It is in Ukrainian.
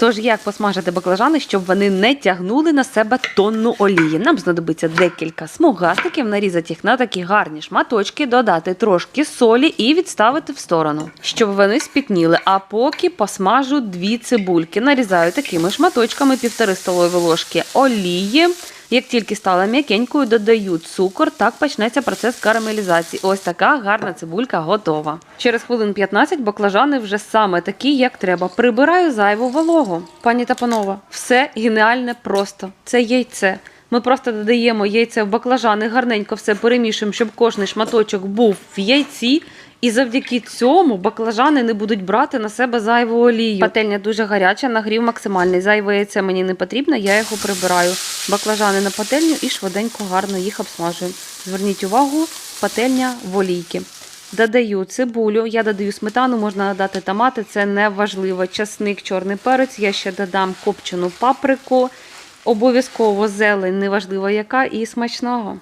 Тож як посмажити баклажани, щоб вони не тягнули на себе тонну олії? Нам знадобиться декілька смугастиків, нарізати їх на такі гарні шматочки, додати трошки солі і відставити в сторону, щоб вони спітніли. А поки посмажу дві цибульки. Нарізаю такими шматочками півтори столові ложки олії. Як тільки стала м'якенькою, додаю цукор, так почнеться процес карамелізації. Ось така гарна цибулька готова. Через хвилин 15 баклажани вже саме такі, як треба. Прибираю зайву вологу. Пані та панове, все геніальне просто. Це яйце. Ми просто додаємо яйце в баклажани, гарненько все перемішуємо, щоб кожний шматочок був в яйці. І завдяки цьому баклажани не будуть брати на себе зайву олію. Пательня дуже гаряча, нагрів максимальний. Зайве яйце мені не потрібно, я його прибираю. Баклажани на пательню і швиденько гарно їх обсмажуємо. Зверніть увагу, пательня в олійки. Додаю цибулю, я додаю сметану, можна додати томати, це не важливо. Часник, чорний перець, я ще додам копчену паприку, обов'язково зелень, неважливо яка, і смачного.